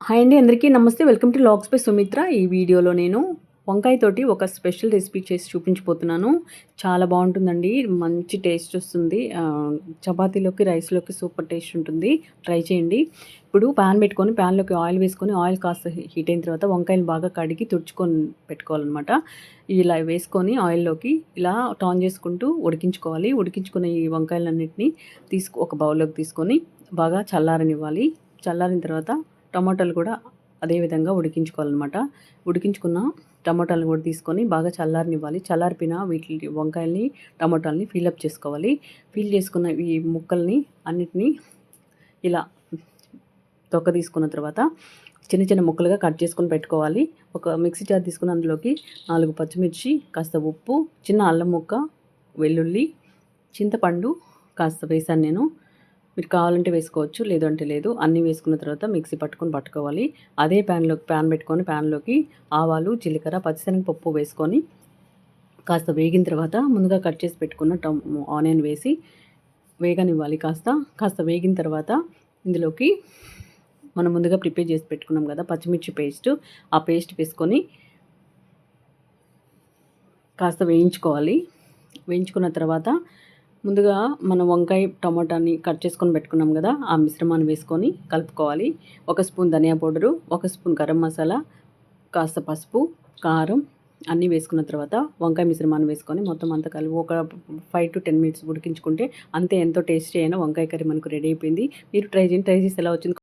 Hi అండి అందరికీ నమస్తే. Welcome to logs by Sumitra. ఈ వీడియోలో నేను వంకాయ తోటి ఒక స్పెషల్ రెసిపీ చేసి చూపించిపోతున్నాను చాలా బాగుంటుందండి మంచి టేస్ట్ వస్తుంది. చపాతీలోకి రైస్లోకి సూపర్ టేస్ట్ ఉంటుంది. ట్రై చేయండి. ఇప్పుడు ప్యాన్ పెట్టుకొని ప్యాన్లోకి ఆయిల్ వేసుకొని ఆయిల్ కాస్త హీట్ అయిన తర్వాత వంకాయలు బాగా కడిగి తుడుచుకొని పెట్టుకోవాలన్నమాట. ఇలా వేసుకొని ఆయిల్లోకి ఇలా టర్న్ చేసుకుంటూ ఉడికించుకోవాలి. ఉడికించుకున్న ఈ వంకాయలన్నింటినీ తీసుకు ఒక బౌల్లోకి తీసుకొని బాగా చల్లారనివ్వాలి. చల్లారిన తర్వాత టమాటాలు కూడా అదే విధంగా ఉడికించుకోవాలన్నమాట. ఉడికించుకున్న టమాటాలను కూడా తీసుకొని బాగా చల్లారనివ్వాలి. చల్లారిపిన వీటి వంకాయల్ని టమాటాలని ఫిల్అప్ చేసుకోవాలి. ఫిల్ చేసుకున్న ఈ ముక్కల్ని అన్నిటినీ ఇలా తొక్క తీసుకున్న తర్వాత చిన్న చిన్న ముక్కలుగా కట్ చేసుకొని పెట్టుకోవాలి. ఒక మిక్సీ జార్ తీసుకుని అందులోకి నాలుగు పచ్చిమిర్చి కాస్త ఉప్పు చిన్న అల్లం ముక్క వెల్లుల్లి చింతపండు కాస్త వేసాను నేను. మీరు కావాలంటే వేసుకోవచ్చు లేదంటే లేదు. అన్నీ వేసుకున్న తర్వాత మిక్సీ పట్టుకొని పట్టుకోవాలి. అదే ప్యాన్లో ప్యాన్ పెట్టుకొని ప్యాన్లోకి ఆవాలు జీలకర్ర పచ్చిశనగపప్పు వేసుకొని కాస్త వేగిన తర్వాత ముందుగా కట్ చేసి పెట్టుకున్న టమ్ ఆనియన్ వేసి వేగనివ్వాలి కాస్త. కాస్త వేగిన తర్వాత ఇందులోకి మనం ముందుగా ప్రిపేర్ చేసి పెట్టుకున్నాం కదా పచ్చిమిర్చి పేస్ట్. ఆ పేస్ట్ వేసుకొని కాస్త వేయించుకోవాలి. వేయించుకున్న తర్వాత ముందుగా మన వంకాయ టమాటాని కట్ చేసుకొని పెట్టుకున్నాం కదా ఆ మిశ్రమాన్ని వేసుకొని కలుపుకోవాలి. ఒక స్పూన్ ధనియా పౌడరు ఒక స్పూన్ గరం మసాలా కాస్త పసుపు కారం అన్నీ వేసుకున్న తర్వాత వంకాయ మిశ్రమాన్ని వేసుకొని మొత్తం అంతా కలిపి ఒక ఫైవ్ టు టెన్ మినిట్స్ ఉడికించుకుంటే అంతే ఎంతో టేస్టీ అయినా వంకాయ కర్రీ మనకు రెడీ అయిపోయింది. మీరు ట్రై చేయండి ట్రై చేసి ఎలా వచ్చింది